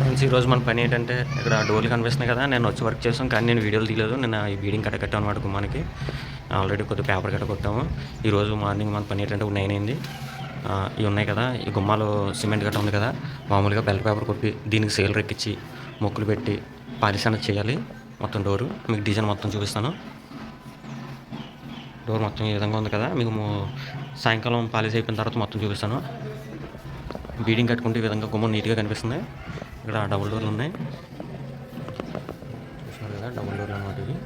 Friends ఈరోజు మన పని ఏంటంటే ఇక్కడ డోర్లు కనిపిస్తున్నాయి కదా నేను వచ్చి వర్క్ చేసాం కానీ నేను వీడియోలు తీయలేదు నేను ఈ బీడింగ్ కట్ట కట్టాను అనమాట గుమ్మానికి ఆల్రెడీ కొద్దిగా పేపర్ కట్ట కొట్టాము ఈరోజు మార్నింగ్ మన పని ఏంటంటే నైన్ అయింది. ఇవి ఉన్నాయి కదా ఈ గుమ్మాలు సిమెంట్ గట్ట ఉంది కదా మామూలుగా బెల్ట్ పేపర్ కొట్టి దీనికి సేల్ రెక్కించి మొక్కులు పెట్టి పాలిష్ చేయాలి మొత్తం డోరు. మీకు డిజైన్ మొత్తం చూపిస్తాను. డోర్ మొత్తం ఈ విధంగా ఉంది కదా మీకు సాయంకాలం పాలిష్ అయిపోయిన తర్వాత మొత్తం చూపిస్తాను. బీడింగ్ కట్టుకుంటే ఈ విధంగా గుమ్మం నీట్గా కనిపిస్తుంది. ఇక్కడ డబుల్ డోర్లు ఉన్నాయి. చూసినారు కదా డబుల్ డోర్లు అన్నమాట ఇవి.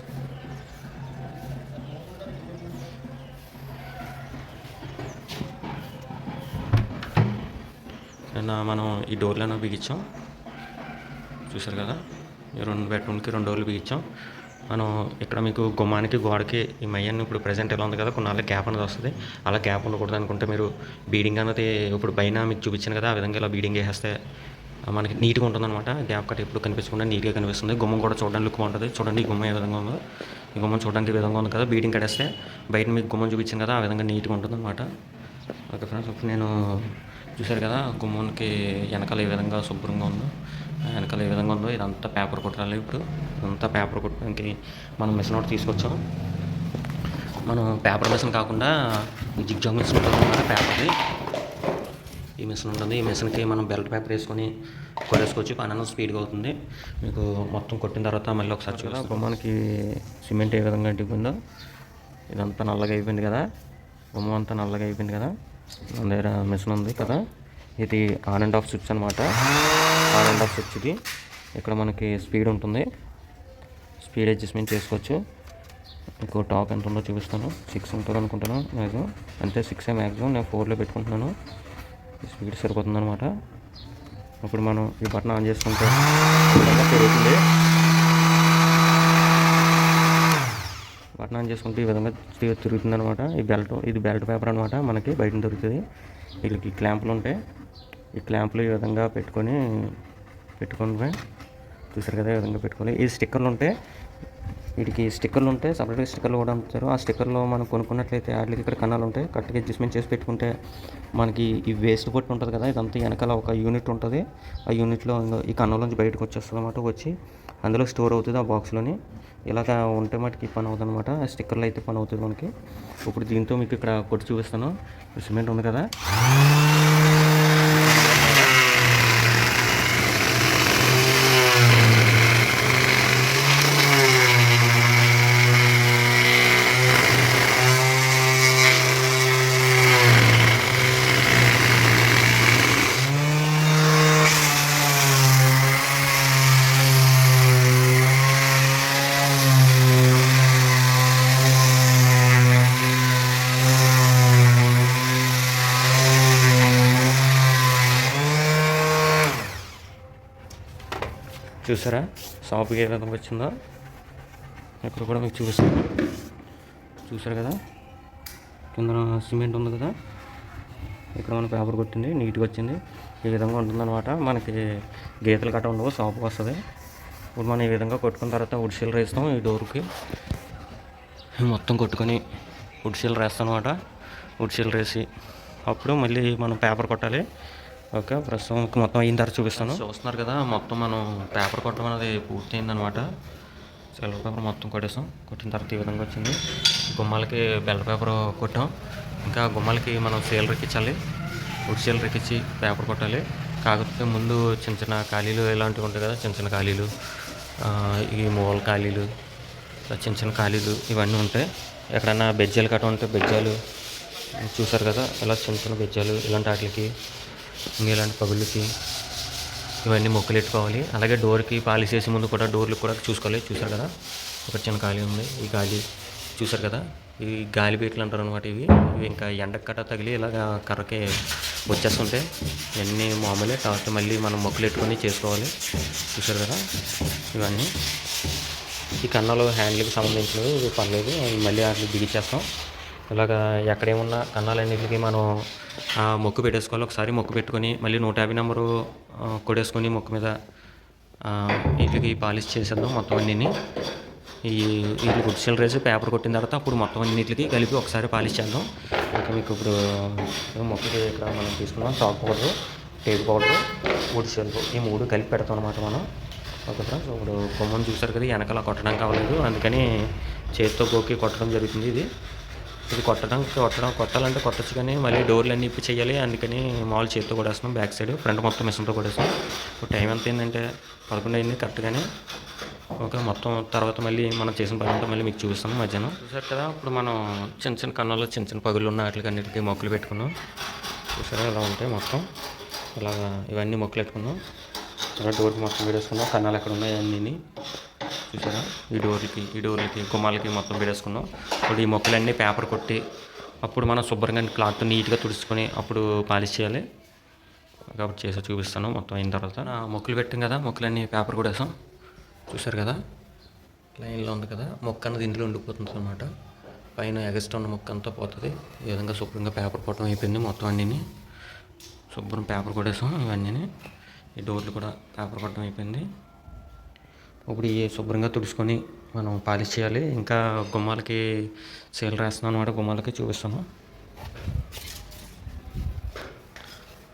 నిన్న మనం ఈ డోర్లను బిగించాం. చూసారు కదా ఈ రెండు బెడ్రూమ్కి రెండు డోర్లు బిగించాం. మనం ఇక్కడ మీకు గుమ్మానికి గోడకి ఈ మయ్యాన్ని ఇప్పుడు ప్రజెంట్ ఎలా ఉంది కదా కొన్నాళ్ళ గ్యాప్ అనేది వస్తుంది. అలా గ్యాప్ ఉండకూడదు అనుకుంటే మీరు బీడింగ్ అనేది ఇప్పుడు పైన మీకు చూపించాను కదా ఆ విధంగా ఇలా బీడింగ్ వేసేస్తే మనకి నీట్గా ఉంటుంది అనమాట గ్యాప్ కట్ ఎప్పుడు కనిపించకుండా నీట్గా కనిపిస్తుంది. గుమ్మం కూడా చూడడానికి లుక్ బాగుంటుంది చూడండి ఈ గుమ్మం ఏ విధంగా ఉందో. ఈ గుమ్మం చూడడానికి ఈ విధంగా ఉంది కదా. బీటింగ్ కట్టేస్తే బయట మీకు గుమ్మం చూపించాను కదా ఆ విధంగా నీట్గా ఉంటుంది అనమాట ఓకే ఫ్రెండ్స్ ఇప్పుడు నేను చూశారు కదా గుమ్మంకి వెనకాల ఏ విధంగా శుభ్రంగా ఉందో. వెనకాల ఏ విధంగా ఉందో ఇదంతా పేపర్ కుట్టాలి ఇప్పుడు. ఇదంతా పేపర్ కుట్టడానికి మనం మిషన్ ఒకటి తీసుకొచ్చాం. మనం పేపర్ మిషన్ కాకుండా జిగ్జాగ్ మిషన్ ఉంటుంది అనమాట పేపర్ది. ఈ మిషన్ ఉంటుంది. ఈ మిషన్కి మనం బెల్ట్ పేపర్ వేసుకొని కొట్టేసుకోవచ్చు పని అనేది స్పీడ్గా అవుతుంది. మీకు మొత్తం కొట్టిన తర్వాత మళ్ళీ ఒకసారి చూద్దాం గుమ్మానికి సిమెంట్ ఏ విధంగా అంటిపోయిందో ఇదంతా నల్లగా అయిపోయింది కదా. గుమ్మం అంతా నల్లగా అయిపోయింది కదా. మన దగ్గర మిషన్ ఉంది కదా. ఇది ఆన్ అండ్ ఆఫ్ స్విచ్ అనమాట ఆన్ అండ్ ఆఫ్ స్విచ్ ఇది ఇక్కడ మనకి స్పీడ్ ఉంటుంది. స్పీడ్ అడ్జస్ట్మెంట్ చేసుకోవచ్చు. మీకు టాప్ ఎంత ఉందో చూపిస్తాను. సిక్స్ ఉంటుంది అనుకుంటాను మ్యాక్సిమం అంటే సిక్స్ మ్యాక్సిమం నేను ఫోర్లో పెట్టుకుంటున్నాను. స్పీడ్ సరిపోతుంది అనమాట ఇప్పుడు మనం ఈ బటన్ ఆన్ చేసుకుంటే పెరుగుతుంది బటన్ ఆన్ చేసుకుంటే ఈ విధంగా తిరుగుతుంది అనమాట ఈ బెల్ట్ ఇది బెల్ట్ పేపర్ అనమాట మనకి బయట దొరుకుతుంది. వీళ్ళకి క్లాంపులు ఉంటాయి. ఈ క్లాంపులు ఈ విధంగా పెట్టుకొని పెట్టుకుంటే చూసారు కదా ఈ విధంగా పెట్టుకోవాలి. ఈ స్టిక్కర్లు ఉంటే వీటికి స్టిక్కర్లు ఉంటాయి సపరేట్గా స్టిక్కర్లు కూడా అమ్ముతారు. ఆ స్టిక్కర్లో మనం కొనుక్కున్నట్లయితే వాటికి ఇక్కడ కన్నాలు ఉంటాయి. కరెక్ట్గా అడ్జస్ట్మెంట్ చేసి పెట్టుకుంటే మనకి ఈ వేస్ట్ పొట్టు ఉంటుంది కదా ఇదంతా వెనకాల ఒక యూనిట్ ఉంటుంది. ఆ యూనిట్లో ఈ కన్నులోంచి బయటకు వచ్చేస్తుంది అనమాట వచ్చి అందులో స్టోర్ అవుతుంది ఆ బాక్స్లోని. ఇలాగ ఉంటే మటుకి పని అవుతుంది అనమాట ఆ స్టిక్కర్లు అయితే పని అవుతుంది మనకి. ఇప్పుడు దీంతో మీకు ఇక్కడ కొట్టి చూపిస్తాను. సిమెంట్ ఉంది కదా. చూసారా? షాప్కి ఏ విధంగా వచ్చిందో? ఇక్కడ కూడా మీకు చూపిస్తాను. చూసారు కదా? కింద సిమెంట్ ఉంది కదా? ఇక్కడ మన పేపర్ కొట్టింది నీట్గా వచ్చింది. ఈ విధంగా ఉంటుందన్నమాట. మనకి గీతలు కట్ట ఉండవు షాప్కి వస్తుంది. ఇప్పుడు మనం ఈ విధంగా కొట్టుకున్న తర్వాత ఉడిసీలు షీల్ వేస్తాం ఈ డోర్కి. మొత్తం కొట్టుకొని ఉడిసీలు వేస్తాం అనమాట ఉడిసీలు వేసి అప్పుడు మళ్ళీ మనం పేపర్ కొట్టాలి. ఓకే ప్రస్తుతం మొత్తం అయిన తర్వాత చూపిస్తాను. చూస్తున్నారు కదా మొత్తం మనం పేపర్ కొట్టడం అనేది పూర్తయిందనమాట సిల్వర్ పేపర్ మొత్తం కొట్టేసాం. కొట్టిన తర్వాత ఈ విధంగా వచ్చింది. గుమ్మాలకి బెల్ట్ పేపర్ కొట్టాం. ఇంకా గుమ్మాలకి మనం సేల్ రెక్కించాలి వుడ్ సీలర్ రెక్కించి పేపర్ కొట్టాలి. కాకపోతే ముందు చిన్న చిన్న ఖాళీలు ఇలాంటివి ఉంటాయి కదా చిన్న చిన్న ఖాళీలు ఈ మూల ఖాళీలు చిన్న చిన్న ఖాళీలు ఇవన్నీ ఉంటాయి. ఎక్కడైనా బెజ్జాలు కట్ట ఉంటే బెజ్జాలు చూసారు కదా ఇలా చిన్న చిన్న బెజ్జాలు ఇలాంటి వాటికి ఇలాంటి పగుళ్ళకి ఇవన్నీ మొక్కలు పెట్టుకోవాలి అలాగే డోర్కి పాలిష్ చేసే ముందు కూడా డోర్లు కూడా చూసుకోవాలి. చూసారు కదా? ఒక చిన్న ఖాళీ ఉంది. ఈ ఖాళీ చూసారు కదా? ఈ గాలి బీట్లు అంటారు అనమాట ఇవి. ఇవి ఇంకా ఎండకు కట్ట తగిలి ఇలాగ కర్రకి వచ్చేస్తుంటాయి ఇవన్నీ మామూలే. కాబట్టి మళ్ళీ మనం మొక్కలు పెట్టుకొని చేసుకోవాలి. చూసారు కదా? ఇవన్నీ. ఈ కన్నాలు హ్యాండిల్కి సంబంధించినవి పర్లేదు. మళ్ళీ వాటిని బిగించేస్తాం ఇలాగ ఎక్కడేమున్నా కన్నాలన్నింటికి మనం మొక్కు పెట్టేసుకోవాలి. ఒకసారి మొక్కు పెట్టుకొని మళ్ళీ నూట యాభై నెంబరు కొడేసుకొని మొక్కు మీద ఆ, వీటికి పాలిష్ చేసేద్దాం మొత్తం అన్నీ ఈ వీటికి గుడ్సెలు రేసి పేపర్ కొట్టిన తర్వాత అప్పుడు మొత్తం అన్నిటికి కలిపి ఒకసారి పాలిష్ చేద్దాం. ఇంకా మీకు ఇప్పుడు మొక్కకి ఇక్కడ మనం తీసుకున్నాం. Chalk powder teak powder wood shelf ఈ మూడు కలిపి పెడతాం అనమాట మనం. ఓకే ఫ్రెండ్స్ ఇప్పుడు కొమ్మని చూసారు కదా వెనకాల కొట్టడం కావలేదు. అందుకని చేతితో గోకి కొట్టడం జరుగుతుంది ఇది. ఇది కొట్టడం కొట్టడం కొట్టాలంటే కొట్టచ్చు కానీ మళ్ళీ డోర్లు అన్నీ ఇప్పి చేయాలి. అందుకని మామూలు చేతితో కొడేస్తున్నాం బ్యాక్ సైడ్ ఫ్రంట్ మొత్తం మిషన్తో కొడేస్తాం ఇప్పుడు టైం ఎంత అయిందంటే పదకొండు అయింది కరెక్ట్గానే ఓకే మొత్తం తర్వాత మళ్ళీ మనం చేసిన పని అంతా మళ్ళీ మీకు చూపిస్తాం మధ్యాహ్నం. చూసారు కదా ఇప్పుడు మనం చిన్న చిన్న కన్నుల్లో చిన్న చిన్న పగులు ఉన్న వాటికి అన్నిటికీ మొక్కలు పెట్టుకున్నాం. చూసారా ఇలా ఉంటాయి మొత్తం? ఇలా ఇవన్నీ మొక్కలు పెట్టుకున్నాం. ఇలా డోర్కి మొత్తం పెట్టేసుకున్నాం కన్నాలు ఎక్కడ ఉన్నాయి అన్నీ చూసారా? ఈ డోర్లకి ఈ డోర్లకి గుమ్మాలకి మొత్తం వేడేసుకున్నాం ఇప్పుడు ఈ మొక్కలన్నీ పేపర్ కొట్టి అప్పుడు మనం శుభ్రంగా క్లాత్ నీట్గా తుడుచుకొని అప్పుడు పాలిష్ చేయాలి. కాబట్టి చేసి చూపిస్తాను. మొత్తం అయిన తర్వాత మొక్కలు పెట్టాం కదా మొక్కలన్నీ పేపర్ కూడా వేసాం చూసారు కదా? లైన్లో ఉంది కదా? మొక్క అన్నది ఇందులో ఉండిపోతుంది అనమాట పైన ఎగస్ట్ ఉన్న మొక్క అంతా పోతుంది. ఈ విధంగా శుభ్రంగా పేపర్ కొట్టడం అయిపోయింది మొత్తం అన్నీ శుభ్రం పేపర్ కొట్టేసాం ఇవన్నీ ఈ డోర్లు కూడా పేపర్ కొట్టడం అయిపోయింది. ఇప్పుడు ఈ శుభ్రంగా తుడుచుకొని మనం పాలిష్ చేయాలి. ఇంకా గుమ్మాలకి సేల్ రాస్తున్నాను అనమాట గుమ్మాలకి చూపిస్తాను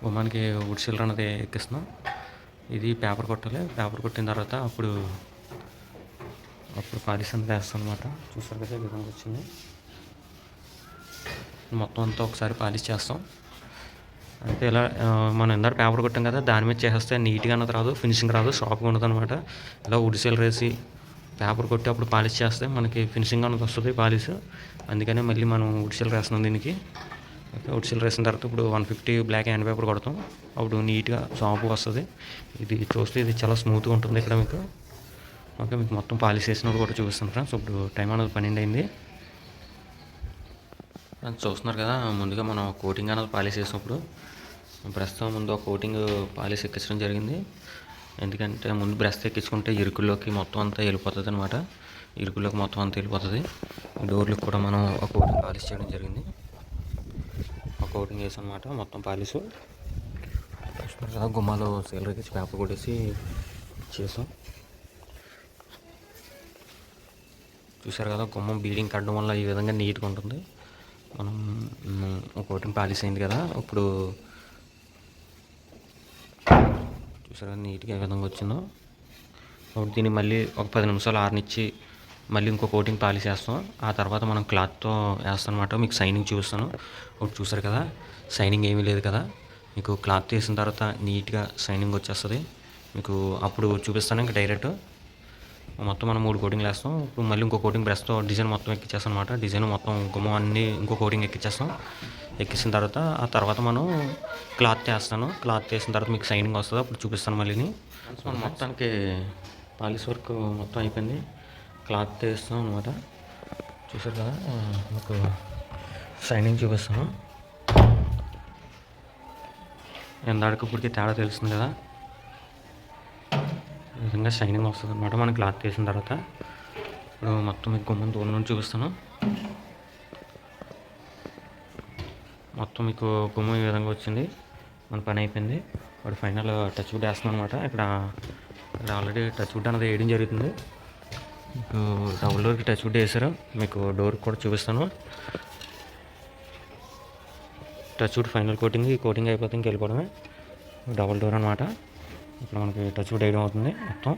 గుమ్మానికి వుడ్ సీలర్ అనేది ఎక్కిస్తున్నాం. ఇది పేపర్ కొట్టాలి. పేపర్ కొట్టిన తర్వాత అప్పుడు అప్పుడు పాలిష్ అనేది వేస్తాం అనమాట చూసారు కదా ఈ విధంగా వచ్చింది. మొత్తం అంతా ఒకసారి పాలిష్ చేస్తాం. అయితే ఇలా మనం ఇందాక పేపర్ కొట్టాం కదా దాని మీద చేసేస్తే నీట్గా అన్నది రాదు ఫినిషింగ్ రాదు షాప్గా ఉండదు అనమాట ఇలా ఉడిసెలు వేసి పేపర్ కొట్టి అప్పుడు పాలిష్ చేస్తే మనకి ఫినిషింగ్ అన్నది వస్తుంది పాలిష్. అందుకనే మళ్ళీ మనం వుడ్ సీలర్ దీనికి. ఉడిసెలు వుడ్ వేసిన తర్వాత ఇప్పుడు one fifty black hand paper కొడతాం. అప్పుడు నీట్గా షాంపు వస్తుంది. ఇది చూస్తే ఇది చాలా స్మూత్గా ఉంటుంది ఇక్కడ మీకు. ఓకే మీకు మొత్తం పాలిష్ చేసినప్పుడు కూడా చూపిస్తాను ఫ్రెండ్స్. ఇప్పుడు టైం అనేది పన్నెండు అయింది. చూస్తున్నారు కదా ముందుగా మనం కోటింగ్ అనేది పాలిష్ చేసినప్పుడు ప్రస్తుతం ముందు ఒక కోటింగ్ పాలిష్ ఎక్కించడం జరిగింది. ఎందుకంటే ముందు బ్రష్ ఎక్కించుకుంటే ఇరుకుల్లోకి మొత్తం అంతా వెళ్ళిపోతుంది అనమాట ఇరుకుల్లోకి మొత్తం అంతా వెళ్ళిపోతుంది. డోర్లకు కూడా మనం ఒక కోటింగ్ పాలిష్ చేయడం జరిగింది. ఒక కోటింగ్ వేసాం అనమాట మొత్తం పాలిష్ చూస్తున్నారు కదా గుమ్మాలో సీలర్ పేపర్ కొట్టేసి చేసాం. చూసారు కదా గుమ్మం బీడింగ్ కట్టడం వల్ల ఈ విధంగా నీట్గా ఉంటుంది. మనం ఒకటి ఒక కోటింగ్ అయింది కదా ఇప్పుడు చూసారా నీట్గా ఏ విధంగా వచ్చిందో. ఇప్పుడు దీన్ని మళ్ళీ ఒక పది నిమిషాలు ఆరనిచ్చి మళ్ళీ ఇంకో కోటింగ్ పాలిష్ వేస్తాం. ఆ తర్వాత మనం క్లాత్తో వేస్తాం అనమాట మీకు సైనింగ్ చూపిస్తాను. ఒకటి చూసారు కదా సైనింగ్ ఏమీ లేదు కదా. మీకు క్లాత్ వేసిన తర్వాత నీట్గా సైనింగ్ వచ్చేస్తుంది. మీకు అప్పుడు చూపిస్తాను ఇంకా డైరెక్ట్. మొత్తం మనం మూడు కోటింగ్లు వేస్తాం. ఇప్పుడు మళ్ళీ ఇంకో కోటింగ్ బ్రష్తో డిజైన్ మొత్తం ఎక్కించేస్తాం అనమాట డిజైన్ మొత్తం గుమ్మం అన్ని ఇంకో కోటింగ్ ఎక్కించేస్తాం ఎక్కించిన తర్వాత ఆ తర్వాత మనం క్లాత్ వేస్తాను. క్లాత్ వేసిన తర్వాత మీకు సైనింగ్ వస్తుంది? అప్పుడు చూపిస్తాను మళ్ళీని. మనం మొత్తానికి పాలిష్ వర్క్ మొత్తం అయిపోయింది. క్లాత్ చేస్తాం అనమాట చూసారు కదా? మీకు సైనింగ్ చూపిస్తాను. ఎందాడికి ఇప్పటికి తేడా తెలుస్తుంది కదా? విధంగా షైనింగ్ వస్తుంది. అనమాట మనం క్లాత్ వేసిన తర్వాత ఇప్పుడు మొత్తం మీకు గుమ్మం దూరం నుంచి చూపిస్తాను. మొత్తం మీకు గుమ్మం ఈ విధంగా వచ్చింది. మన పని అయిపోయింది. ఇప్పుడు ఫైనల్ టచ్ వుడ్ వేస్తున్నాం అనమాట ఇక్కడ ఇక్కడ ఆల్రెడీ టచ్ వుడ్ అనేది వేయడం జరుగుతుంది. మీకు డబుల్ డోర్కి టచ్ వుడ్ వేసారు మీకు డోర్ కూడా చూపిస్తాను. టచ్ వుడ్ ఫైనల్ కోటింగ్ ఈ కోటింగ్ అయిపోతే ఇంక వెళ్ళిపోవడమే. డబుల్ డోర్ అనమాట ఇక్కడ మనకి టచ్ వుడ్ వేయడం అవుతుంది మొత్తం.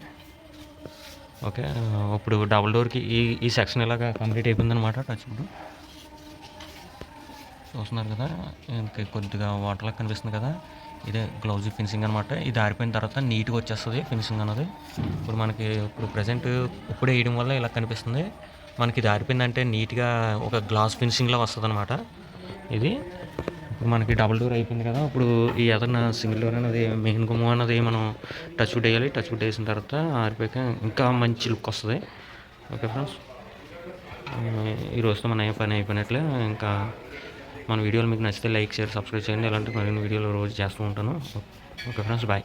ఓకే ఇప్పుడు డబుల్ డోర్కి ఈ ఈ సెక్షన్ ఇలాగా కంప్లీట్ అయిపోయింది అనమాట టచ్ వుడ్ చూస్తున్నారు కదా ఇంకా కొద్దిగా వాటర్లా కనిపిస్తుంది కదా. ఇదే గ్లౌజ్ ఫినిషింగ్ అనమాట ఇది ఆరిపోయిన తర్వాత నీట్గా వచ్చేస్తుంది ఫినిషింగ్ అన్నది. ఇప్పుడు మనకి ఇప్పుడు ప్రజెంట్ ఇప్పుడు వేయడం వల్ల ఇలా కనిపిస్తుంది. మనకి ఇది ఆరిపోయిందంటే నీట్గా ఒక గ్లాస్ ఫినిషింగ్లా వస్తుంది అనమాట ఇది ఇప్పుడు మనకి డబుల్ డోర్ అయిపోయింది కదా ఇప్పుడు ఈ ఎదన సింగిల్ డోర్ అనేది మెయిన్ గుమ్మ అన్నది మనం టచ్ వుడ్ వేయాలి. టచ్ వుడ్ వేసిన తర్వాత ఆరిపోయాక ఇంకా మంచి లుక్ వస్తుంది. ఓకే ఫ్రెండ్స్ ఈ రోజుతో మన ఏ పని అయిపోయినట్లే. ఇంకా మన వీడియోలు మీకు నచ్చితే లైక్ షేర్ సబ్స్క్రైబ్ చేయండి. ఇలాంటి మరిన్ని వీడియోలు రోజు చేస్తూ ఉంటాను. Okay friends bye